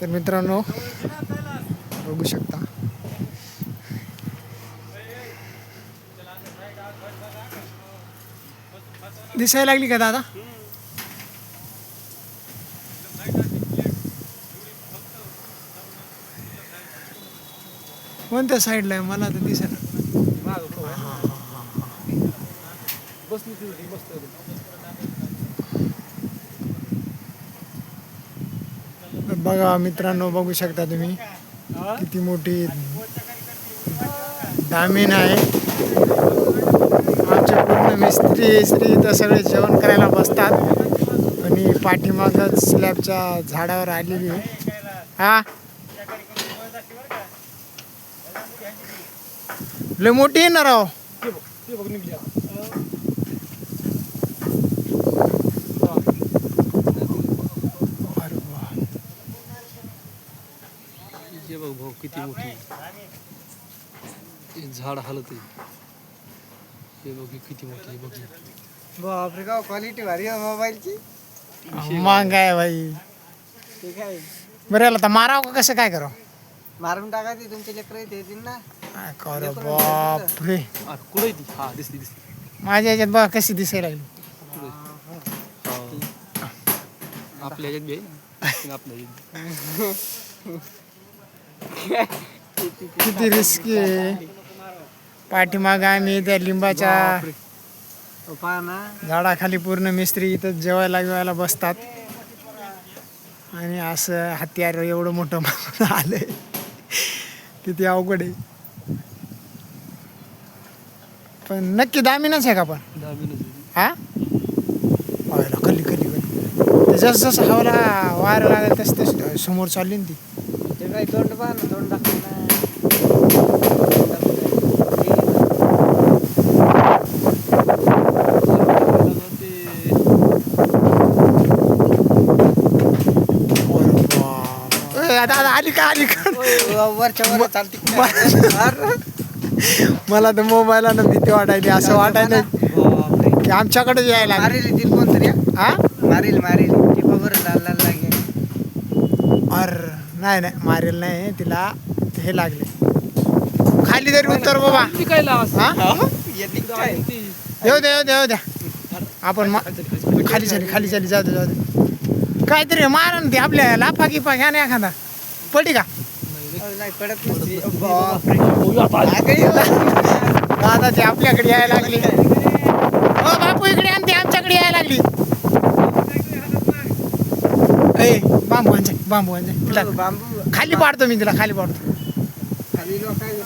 तर मित्रांनो बघू शकता. दिसायला लागली का दादा? कोणत्या साईडला आहे? मला तर दिसेना. बसली बघा मित्रांनो बघू शकता तुम्ही. किती मोठी दामीन आहे. आमचे पूर्ण मिस्त्री स्त्री इथं सगळे जेवण करायला बसतात. आणि पाठीमागच स्लॅबच्या झाडावर आलेली आहे. हा? लय मोठी आहे. ना राव ते बघ ते बघ निघली अरे वा. हे बघ भाऊ किती मोठी हे झाड हलत आहे हे बघ हे किती मोठी आहे बघ. बापरे का क्वालिटी भारी आहे मोबाईलची मग काय भाई ठीक आहे. बरं तर मारावं का कसं काय करावं मारून टाकायची तुमचे लेकर येतील ना. कर? बापरे. आ, कुठं आहे ती? हा दिसली दिसली. माझ्या याच्यात बघा कशी दिसायला लागली. आहे? हा. आपल्या ह्याच्यात बी आहे? आपल्या ह्याच्यात किती रिस्की आहे. पाठीमाग आम्ही त्या लिंबाच्या. हो, झाडाखाली पूर्ण मिस्त्री इथं जेवायला जेवायला बसतात. आणि असं हत्यार एवढं मोठं मागून आलंय. किती अवघड आहे. पण नक्की दामीनच आहे का पण? हा? व्हायला कल्ली कल्ली जसं जसं हवाला वारं लागेल तसं तसं समोर चालली ना ती. ते काय तोंड पहा ना ना आता आली का आली का? मला तर मोबाईलानं भीती वाटायची असं वाटायला की आमच्याकडे यायला. मारेल हा? हा? मारेल अर नाही नाही मारेल नाही तिला हे लागले. खाली तरी उत्तर बाबा. हा? येऊ द्या येऊ द्या येऊ द्या आपण मा- खाली चाली खाली चाली जाऊ दे जाऊ दे. काहीतरी मारा ना ते आपल्या लाफा गिफा घ्या ना एखादा. पडी का? नाही पडत नसती. बापरे. आपल्याकडे यायला लागले. बांबू आणजे बांबू आणजे तिला हो, बांबू. खाली पाडतो मी तिला खाली पाडतो. खाली लोकांनी